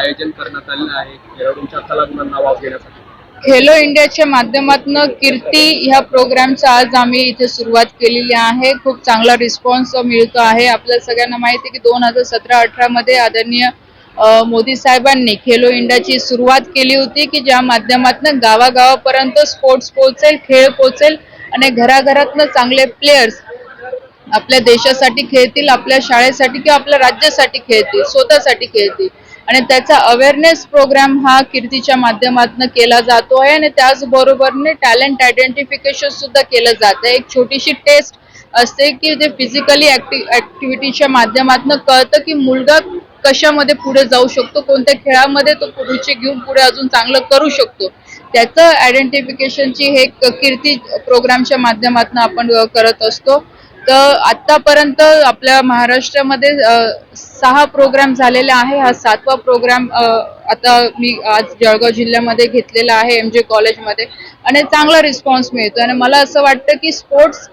आयोजन करण्यात आलेलं आहे खेळाडूंच्या कलागुणांना वाव देण्यासाठी. खेलो इंडियाच्या माध्यमातून कीर्ती ह्या प्रोग्रामचा आज आम्ही इथे सुरुवात केलेली आहे. खूप चांगला रिस्पॉन्स मिळतो आहे. आपल्या सगळ्यांना माहिती आहे की दोन हजार सतरा अठरा मध्ये आदरणीय मोदी साहेबांनी खेलो इंडियाची सुरुवात केली होती की ज्या माध्यमातून गावागावापर्यंत स्पोर्ट्स पोहोचेल खेळ पोहोचेल आणि घराघरातनं चांगले प्लेयर्स आपल्या देशासाठी खेळतील आपल्या शाळेसाठी किंवा आपल्या राज्यासाठी खेळतील स्वतःसाठी खेळतील. आणि त्याचा अवेअरनेस प्रोग्राम हा कीर्तीच्या माध्यमातून केला जातो आहे आणि त्याचबरोबरने टॅलेंट आयडेंटिफिकेशन सुद्धा केलं जातं एक छोटीशी टेस्ट असते की ते फिजिकली ऍक्टिव्हिटीच्या माध्यमातून कळतं की मुलगा कशामध्ये पुढे जाऊ शकतो कोणत्या खेळामध्ये तो रुची घेऊन पुढे अजून चांगलं करू शकतो. त्याचं आयडेंटिफिकेशनची हे कीर्ती प्रोग्रामच्या माध्यमातून आपण करत असतो. तर आतापर्यंत आपल्या महाराष्ट्रामध्ये सहा प्रोग्राम झालेले आहे. हा सातवा प्रोग्राम आता मी आज जळगाव जिल्ह्यामध्ये घेतलेला आहे एम जे कॉलेजमध्ये आणि चांगला रिस्पॉन्स मिळतो. आणि मला असं वाटतं की स्पोर्ट्स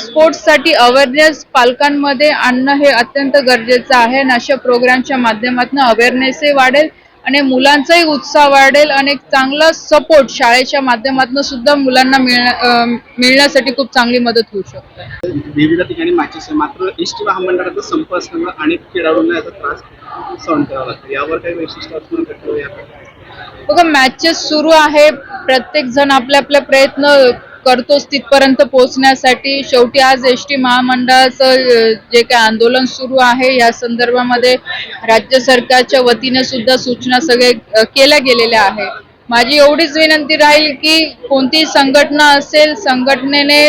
स्पोर्ट्ससाठी अवेअरनेस पालकांमध्ये आणणं हे अत्यंत गरजेचं आहे. आणि अशा प्रोग्रामच्या माध्यमातून अवेअरनेसही वाढेल. आणि मुलांचाही उत्साह वाढेल आणि एक चांगला सपोर्ट शाळेच्या माध्यमातून सुद्धा मुलांना मिळण्यासाठी खूप चांगली मदत होऊ शकते. विविध ठिकाणी मॅचेस मात्र एस टी महामंडळाचा संप असताना अनेक खेळाडूंना याचा त्रास सहन करावा लागतो. यावर काही वैशिष्ट्य असणं? बघा मॅचेस सुरू आहे. प्रत्येक जण आपले आपले प्रयत्न करतोच तिथपर्यंत पोहोचण्यासाठी. शेवटी आज एस टी महामंडळाचं जे काय आंदोलन सुरू आहे या संदर्भामध्ये राज्य सरकारच्या वतीने सुद्धा सूचना सगळे केल्या गेलेल्या आहे माझी एवढीच विनंती राहील की कोणतीही संघटना असेल संघटनेने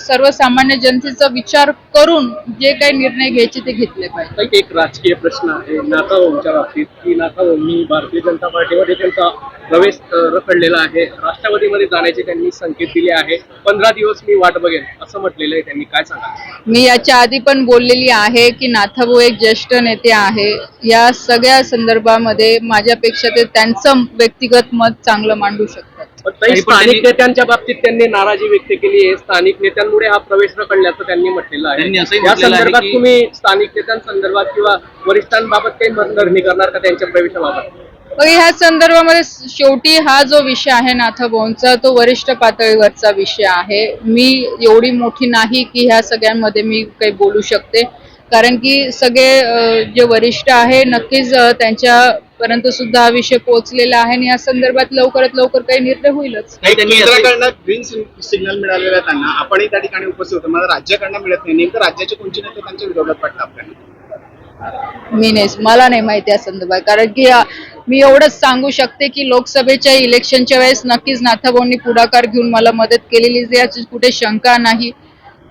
सर्वसामान्य जनतेचा विचार करून जे काही निर्णय घ्यायचे ते घेतले पाहिजे. एक राजकीय प्रश्न आहे. नाथा ओमच्या बाबतीत की नाथा ओमनी भारतीय जनता पार्टीमध्ये त्यांचा प्रवेश रखडलेला आहे. राष्ट्रवादीमध्ये जाण्याचे त्यांनी संकेत दिले आहे. पंधरा दिवस मी वाट बघेन असं म्हटलेलं आहे त्यांनी. काय सांगा? मी याच्या आधी पण बोललेली आहे की नाथाभाऊ एक ज्येष्ठ नेते आहे. या सगळ्या संदर्भामध्ये माझ्यापेक्षा ते त्यांचं व्यक्तिगत मत चांगलं मांडू शकतात. पण तरी स्थानिक नेत्यांच्या बाबतीत त्यांनी नाराजी व्यक्त केली आहे. स्थानिक नेत्यांमुळे हा प्रवेश रखडल्याचं त्यांनी म्हटलेलं त्यांनी आहे या म्हटलेलं आहे संदर्भात की- तुम्ही स्थानिक नेत्यांसंदर्भात किंवा वरिष्ठांबाबत काही निर्णय करणार का त्यांच्या प्रवेशाबाबत? मग ह्या संदर्भामध्ये शेवटी हा जो विषय आहे नाथाभाऊंचा तो वरिष्ठ पातळीवरचा विषय आहे. मी एवढी मोठी नाही की ह्या सगळ्यांमध्ये मी काही बोलू शकते. कारण की सगळे अं, जे वरिष्ठ आहे नक्कीच अं, त्यांच्यापर्यंत सुद्धा हा विषय पोहोचलेला आहे आणि या संदर्भात लवकरात लवकर काही निर्णय होईलच. केंद्राकडनं ग्रीन सिग्नल मिळालेला आहे त्यांना. आपणही त्या ठिकाणी उपस्थित होतो. मला राज्याकडनं मिळत नाही. नेमकं राज्याचे कोणते नेते त्यांच्या विरोधात आपल्याला? मी नाही मला नाही माहिती या संदर्भात. कारण की अ, मी एवढंच सांगू शकते की लोकसभेच्या इलेक्शनच्या वेळेस नक्कीच नाथाभाऊंनी पुढाकार घेऊन मला मदत केलेली आहे, याची कुठे शंका नाही.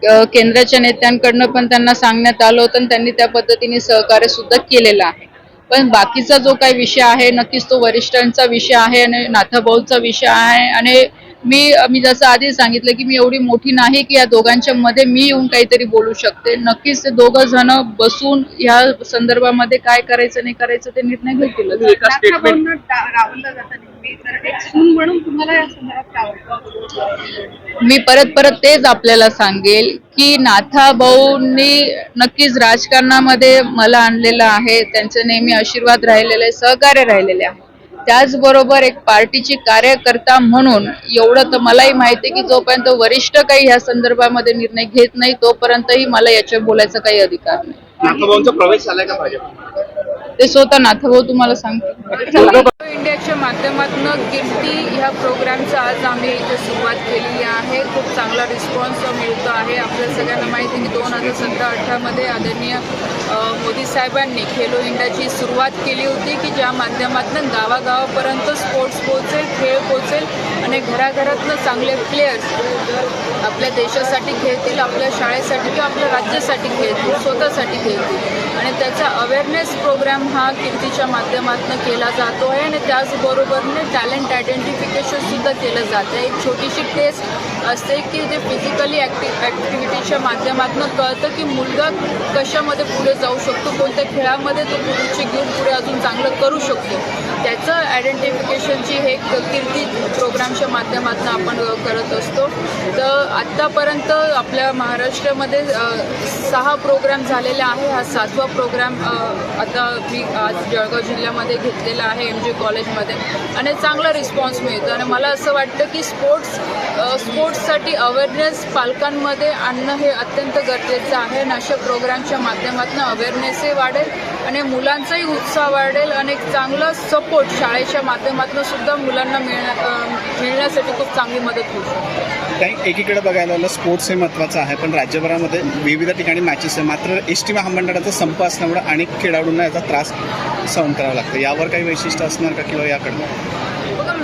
अ, केंद्राच्या नेत्यांकडनं पण त्यांना सांगण्यात आलं होतं आणि त्यांनी त्या पद्धतीने सहकार्य सुद्धा केलेलं आहे. पण बाकीचा जो काही विषय आहे नक्कीच तो वरिष्ठांचा विषय आहे आणि नाथाभाऊचा विषय आहे आणि मी मी जसं आधी सांगितलं की मी एवढी मोठी नाही की या दोघांच्या मध्ये मी येऊन काहीतरी बोलू शकते. नक्कीच ते दोघं जण बसून या संदर्भामध्ये काय करायचं नाही करायचं ते निर्णय घेतील. तुम्ही एका स्टेटमेंट रावलं जातं नेहमी तर एक सून म्हणून तुम्हाला या संदर्भात काय वाटतं? मी परत परत तेच आपल्याला सांगेल की नाथा भाऊंनी नक्कीच राजकारणामध्ये मला आणलेलं आहे. त्यांचे नेहमी आशीर्वाद राहिलेले सहकार्य राहिलेले आहे. त्याचबरोबर एक पार्टीची कार्यकर्ता म्हणून एवढं तर मलाही माहिती आहे की जोपर्यंत वरिष्ठ काही ह्या संदर्भामध्ये निर्णय घेत नाही तोपर्यंतही मला याच्यावर बोलायचा काही अधिकार नाही. प्रवेश झालाय का भाजप ते स्वतः नाथभाऊ तुम्हाला सांगते इंडियाच्या माध्यमातून गिफ्टी ह्या प्रोग्रामचा आज आम्ही इथे सुरुवात केलेली आहे. खूप चांगला रिस्पॉन्स मिळतो आहे. आपल्या सगळ्यांना माहिती की दोन हजार सतरा अठरामध्ये आदरणीय मोदी साहेबांनी खेलो इंडियाची सुरुवात केली होती की ज्या माध्यमातून गावागावापर्यंत स्पोर्ट्स पोहोचेल खेळ पोहोचेल आणि घराघरातनं चांगले प्लेयर्स आपल्या देशासाठी खेळतील आपल्या शाळेसाठी किंवा आपल्या राज्यासाठी खेळतील स्वतःसाठी खेळतील. आणि त्याचा अवेअरनेस प्रोग्राम हा कीर्तीच्या माध्यमातून केला जातो आहे आणि त्याचबरोबरने टॅलेंट आयडेंटिफिकेशन सुद्धा केलं जातं एक छोटीशी टेस्ट असते की जे फिजिकली ॲक्टि ॲक्टिव्हिटीच्या माध्यमातून कळतं की मुलगा कशामध्ये पुढे जाऊ शकतो कोणत्या खेळामध्ये तो रुची घेऊन पुढे अजून चांगलं करू शकतो. त्याचं आयडेंटिफिकेशनची हे कीर्ती प्रोग्रामच्या माध्यमातून आपण करत असतो. तर आत्तापर्यंत आपल्या महाराष्ट्रामध्ये सहा प्रोग्राम झालेले आहे. हा सातवा प्रोग्राम आता मी आज जळगाव जिल्ह्यामध्ये घेतलेला आहे एम जी कॉलेजमध्ये आणि चांगला रिस्पॉन्स मिळतो. आणि मला असं वाटतं की स्पोर्ट्स स्पोर्ट्स स्पोर्ट्ससाठी अवेअरनेस पालकांमध्ये आणणं हे अत्यंत गरजेचं आहे. आणि अशा प्रोग्रामच्या माध्यमातून अवेअरनेसही वाढेल आणि मुलांचाही उत्साह वाढेल. आणि एक चांगला सपोर्ट शाळेच्या माध्यमातून सुद्धा मुलांना मिळण्या मिळण्यासाठी खूप चांगली मदत होऊ शकते. काही एकीकडे बघायला आलं स्पोर्ट्स हे महत्त्वाचं आहे पण राज्यभरामध्ये विविध ठिकाणी मॅचेस आहे. मात्र एस टी महामंडळाचा संप असल्यामुळे अनेक खेळाडूंना याचा त्रास सहन करावा लागतो. यावर काही वैशिष्ट्य असणार का किंवा याकडनं?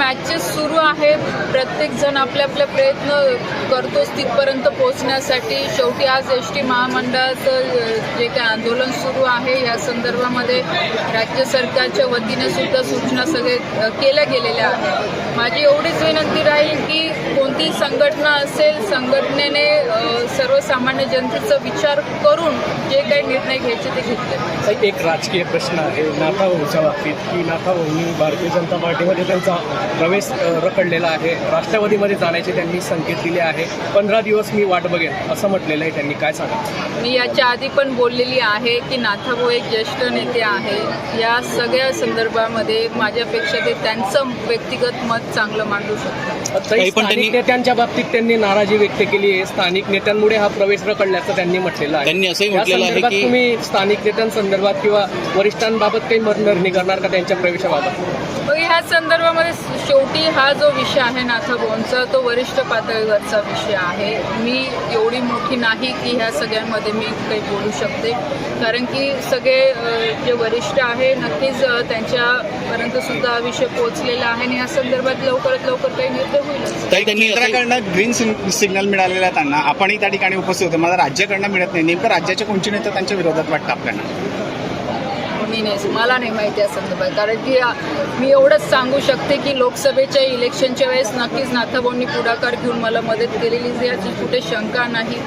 मॅचेस सुरू आहे प्रत्येक जण आपले आपले प्रयत्न करतोच तिथपर्यंत पोहोचण्यासाठी. शेवटी आज एस टी महामंडळाचं जे काही आंदोलन सुरू आहे या संदर्भामध्ये राज्य सरकारच्या वतीने सुद्धा सूचना सगळे केल्या गेलेल्या आहेत. माझी एवढीच विनंती राहील की कोणतीही संघटना असेल संघटनेने सर्वसामान्य जनतेचा विचार करून जे काही निर्णय घ्यायचे ते घेतले. एक राजकीय प्रश्न आहे. नाथा भाऊच्या बाबतीत की नाथा भाऊंनी भारतीय जनता पार्टीमध्ये त्यांचा प्रवेश रखडलेला आहे. राष्ट्रवादीमध्ये जाण्याचे त्यांनी संकेत दिले आहे. पंधरा दिवस मी वाट बघेन असं म्हटलेलं आहे त्यांनी. काय सांगा मी याच्या आधी पण बोललेली आहे की नाथाभाऊ एक ज्येष्ठ नेते आहे. या सगळ्या संदर्भामध्ये माझ्यापेक्षा ते त्यांचं व्यक्तिगत मत चांगलं मांडू शकतात. नेत्यांच्या बाबतीत त्यांनी नाराजी व्यक्त केली आहे. स्थानिक नेत्यांमुळे हा प्रवेश रखडल्याचं त्यांनी म्हटलेलं आहे. त्यांनी असंही म्हटलेलं आहे की- तुम्ही स्थानिक नेत्यांसंदर्भात किंवा वरिष्ठांबाबत काही निर्णय करणार का त्यांच्या प्रवेशाबाबत? मग ह्या संदर्भामध्ये शेवटी हा जो विषय आहे नाथाभाऊंचा तो वरिष्ठ पातळीवरचा विषय आहे. मी एवढी मोठी नाही की ह्या सगळ्यांमध्ये मी काही बोलू शकते. कारण की सगळे जे वरिष्ठ आहे नक्कीच त्यांच्यापर्यंत सुद्धा हा विषय पोहोचलेला आहे आणि या संदर्भात लवकरात लवकर काही निर्णय होईल केंद्राकडनं ग्रीन सिग्नल मिळालेला आहे त्यांना. आपणही त्या ठिकाणी उपस्थित होते. मला राज्याकडनं मिळत नाही. नेमकं राज्याचे कोणचे नेते त्यांच्या विरोधात वाटतं आपल्याला? मी नाही मला नाही माहिती या संदर्भात कारण की मी एवढंच सांगू शकते की लोकसभेच्या इलेक्शनच्या वेळेस नक्कीच नाथाभाऊंनी पुढाकार घेऊन मला मदत केलेली. याची कुठे शंका नाही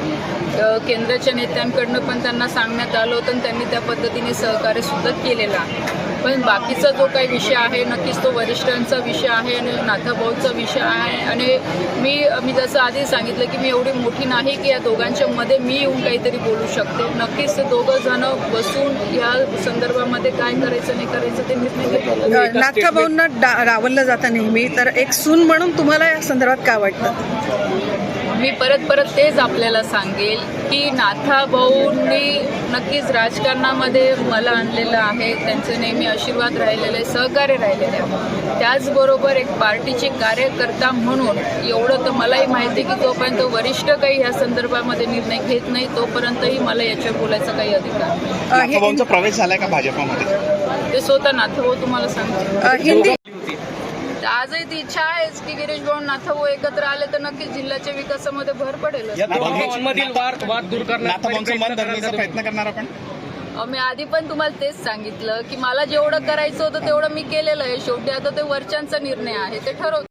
केंद्राच्या नेत्यांकडनं पण त्यांना सांगण्यात आलं होतं आणि त्यांनी त्या पद्धतीने सहकार्य सुद्धा केलेलं आहे. पण बाकीचा जो काही विषय आहे नक्कीच तो वरिष्ठांचा विषय आहे आणि नाथाभाऊचा विषय आहे. आणि मी मी जसं आधी सांगितलं की मी एवढी मोठी नाही की या दोघांच्या मध्ये मी येऊन काहीतरी बोलू शकते. नक्कीच ते दोघं जण बसून या संदर्भामध्ये काय करायचं नाही करायचं ते निर्णय घेतील नाथा भाऊंना डा- डावललं जातं नेहमी तर एक सून म्हणून तुम्हाला या संदर्भात काय वाटतं? मी परत परत तेच आपल्याला सांगेल. की नाथा भाऊंनी नक्कीच राजकारणामध्ये मला आणलेलं आहे. त्यांचे नेहमी आशीर्वाद राहिलेले आहे, सहकार्य राहिलेले. आहे त्याचबरोबर एक पार्टीचे कार्यकर्ता म्हणून एवढं तर मलाही माहिती आहे की जोपर्यंत वरिष्ठ काही ह्या संदर्भामध्ये निर्णय घेत नाही तोपर्यंतही मला याच्यावर बोलायचा काही अधिकार प्रवेश झालाय का भाजपामध्ये? ते स्वतः नाथाभाऊ तुम्हाला सांगते अ, हिंदी तर आजही ती इच्छा आहेच की गिरीश भाऊ नाथाभाऊ एकत्र आले तर नक्कीच जिल्ह्याच्या विकासामध्ये भर पडेल या दोघांमधील वाद वाद दूर नाथाभाऊंचं मन धरण्याचा करण्यासाठी प्रयत्न करणार आपण? मी आधी पण तुम्हाला तेच सांगितलं की मला जेवढं करायचं होतं तेवढं मी केलेलं आहे. शेवटी आता ते वरच्यांचा निर्णय आहे. ते ठरव